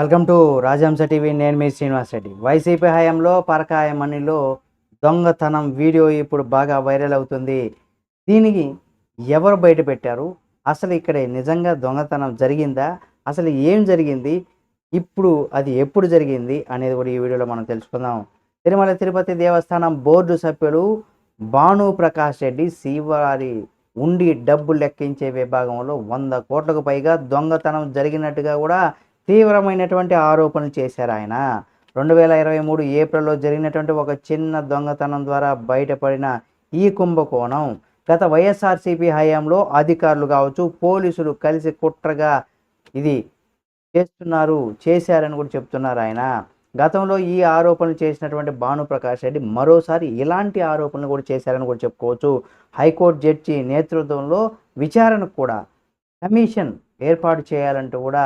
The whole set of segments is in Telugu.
Welcome to రాజహంస TV. నేను మీ శ్రీనివాస్ రెడ్డి. వైసీపీ హయాంలో పరకాయమణిలో దొంగతనం వీడియో ఇప్పుడు బాగా వైరల్ అవుతుంది. దీనికి ఎవరు బయట పెట్టారు? అసలు ఇక్కడ నిజంగా దొంగతనం జరిగిందా? అసలు ఏం జరిగింది? ఇప్పుడు అది ఎప్పుడు జరిగింది అనేది కూడా ఈ వీడియోలో మనం తెలుసుకుందాం. తిరుమల తిరుపతి దేవస్థానం బోర్డు సభ్యులు భాను ప్రకాష్ రెడ్డి శివారి ఉండి డబ్బు లెక్కించే విభాగంలో వంద కోట్లకు పైగా దొంగతనం జరిగినట్టుగా కూడా తీవ్రమైనటువంటి ఆరోపణలు చేశారు ఆయన. రెండు వేల ఇరవై మూడు ఏప్రిల్లో జరిగినటువంటి ఒక చిన్న దొంగతనం ద్వారా బయటపడిన ఈ కుంభకోణం గత వైఎస్ఆర్సీపీ హయాంలో అధికారులు కావచ్చు పోలీసులు కలిసి కుట్రగా ఇది చేస్తున్నారు చేశారని కూడా చెప్తున్నారు ఆయన. గతంలో ఈ ఆరోపణలు చేసినటువంటి భానుప్రకాష్ రెడ్డి మరోసారి ఇలాంటి ఆరోపణలు కూడా చేశారని కూడా చెప్పుకోవచ్చు. హైకోర్టు జడ్జి నేతృత్వంలో విచారణకు కూడా కమిషన్ ఏర్పాటు చేయాలంటూ కూడా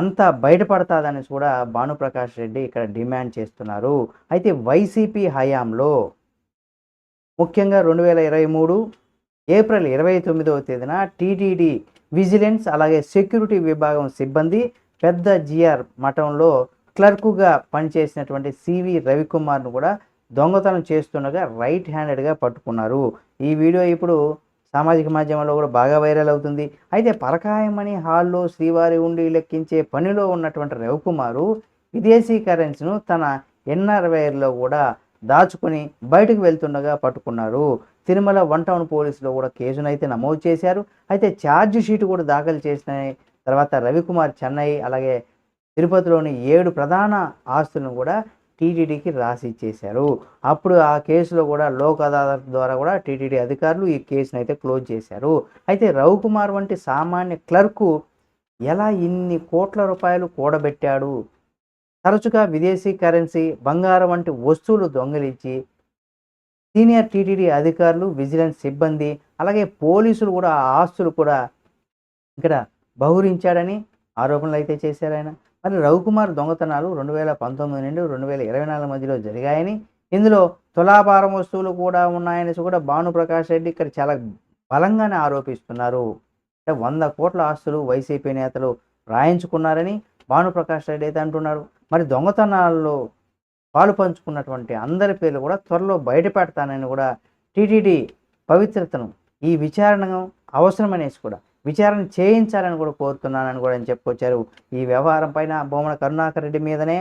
అంతా బయటపడతాదని కూడా భానుప్రకాష్ రెడ్డి ఇక్కడ డిమాండ్ చేస్తున్నారు. అయితే వైసీపీ హయాంలో ముఖ్యంగా రెండు వేల ఇరవై మూడు ఏప్రిల్ ఇరవై తొమ్మిదవ తేదీన టీటీడీ విజిలెన్స్ అలాగే సెక్యూరిటీ విభాగం సిబ్బంది పెద్ద జిఆర్ మఠంలో క్లర్కుగా పనిచేసినటువంటి సివి రవికుమార్ను కూడా దొంగతనం చేస్తుండగా రైట్ హ్యాండెడ్గా పట్టుకున్నారు. ఈ వీడియో ఇప్పుడు సామాజిక మాధ్యమంలో కూడా బాగా వైరల్ అవుతుంది. అయితే పరకాయమణి హాల్లో శ్రీవారి ఉండి లెక్కించే పనిలో ఉన్నటువంటి రవికుమారు విదేశీ కరెన్సీను తన ఎన్ఆర్వైర్లో కూడా దాచుకుని బయటకు వెళ్తుండగా పట్టుకున్నారు. తిరుమల వన్ టౌన్ పోలీసులో కూడా కేసును అయితే నమోదు చేశారు. అయితే ఛార్జ్ షీట్ కూడా దాఖలు చేసిన తర్వాత రవికుమార్ చెన్నై అలాగే తిరుపతిలోని ఏడు ప్రధాన ఆస్తులను కూడా టీటీడీకి రాసి ఇచ్చేశారు. అప్పుడు ఆ కేసులో కూడా లోక్ అదాలత్ ద్వారా కూడా టీటీడీ అధికారులు ఈ కేసును అయితే క్లోజ్ చేశారు. అయితే రవికుమార్ వంటి సామాన్య క్లర్కు ఎలా ఇన్ని కోట్ల రూపాయలు కూడబెట్టాడు? తరచుగా విదేశీ కరెన్సీ బంగారం వంటి వస్తువులు దొంగిలించి సీనియర్ టీటీడీ అధికారులు విజిలెన్స్ సిబ్బంది అలాగే పోలీసులు కూడా ఆ ఆస్తులు కూడా ఇక్కడ బహురించాడని ఆరోపణలు అయితే చేశారు ఆయన. మరి రవికుమార్ దొంగతనాలు రెండు వేల పంతొమ్మిది నుండి రెండు వేల ఇరవై నాలుగు మధ్యలో జరిగాయని ఇందులో తులాభారం వస్తువులు కూడా ఉన్నాయని కూడా భానుప్రకాష్ రెడ్డి ఇక్కడ చాలా బలంగానే ఆరోపిస్తున్నారు. అంటే వంద కోట్ల ఆస్తులు వైసీపీ నేతలు రాయించుకున్నారని భానుప్రకాష్ రెడ్డి అయితే అంటున్నారు. మరి దొంగతనాల్లో పాలు పంచుకున్నటువంటి అందరి పేర్లు కూడా త్వరలో బయటపెడతానని కూడా టీటీడీ పవిత్రతను ఈ విచారణ అవసరమనేసి కూడా విచారణ చేయించాలని కూడా కోరుతున్నానని కూడా ఆయన చెప్పుకొచ్చారు. ఈ వ్యవహారం పైన బొమ్మన కరుణాకర్ రెడ్డి మీదనే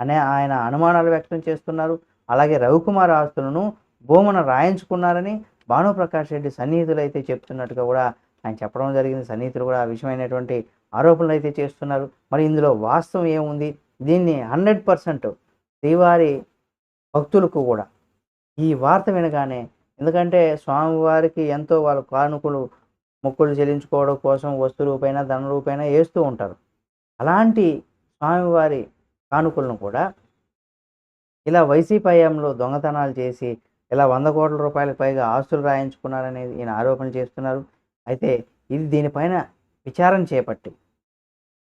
అనే ఆయన అనుమానాలు వ్యక్తం చేస్తున్నారు. అలాగే రవికుమార్ ఆస్తులను భూమన రాయించుకున్నారని భానుప్రకాష్ రెడ్డి సన్నిహితులు అయితే చెప్తున్నట్టుగా కూడా ఆయన చెప్పడం జరిగింది. సన్నిహితులు కూడా విషయమైనటువంటి ఆరోపణలు అయితే చేస్తున్నారు. మరి ఇందులో వాస్తవం ఏముంది? దీన్ని హండ్రెడ్ పర్సెంట్ శ్రీవారి భక్తులకు కూడా ఈ వార్త వినగానే ఎందుకంటే స్వామివారికి ఎంతో వాళ్ళ కానుకలు మొక్కులు చెల్లించుకోవడం కోసం వస్తు రూపైన ధన రూపైన వేస్తూ ఉంటారు. అలాంటి స్వామివారి కానుకలను కూడా ఇలా వైసీపీ హయాంలో దొంగతనాలు చేసి ఇలా వంద కోట్ల రూపాయలకు పైగా ఆస్తులు రాయించుకున్నారనేది ఈయన ఆరోపణ చేస్తున్నారు. అయితే ఇది దీనిపైన విచారణ చేపట్టి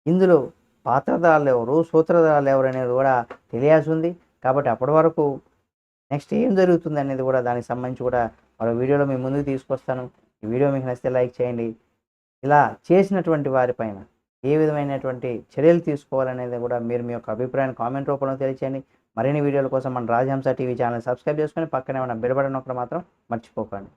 ఇందులో పాత్రదారులు ఎవరు సూత్రధారులు ఎవరు అనేది కూడా తెలియాల్సి ఉంది. కాబట్టి అప్పటి వరకు నెక్స్ట్ ఏం జరుగుతుంది అనేది కూడా దానికి సంబంధించి కూడా మరో వీడియోలో మీ ముందుకు తీసుకొస్తాను. ఈ వీడియో మీకు నచ్చితే లైక్ చేయండి. ఇలా చేసినటువంటి వారిపైన ఏ విధమైనటువంటి చర్యలు తీసుకోవాలనేది కూడా మీరు మీ యొక్క అభిప్రాయాన్ని కామెంట్ రూపంలో తెలియచేయండి. మరిన్ని వీడియోల కోసం మన రాజహంస టీవీ ఛానల్ సబ్స్క్రైబ్ చేసుకొని పక్కనే ఉన్న బెల్ బటన్ ఒకటి మాత్రం మర్చిపోకండి.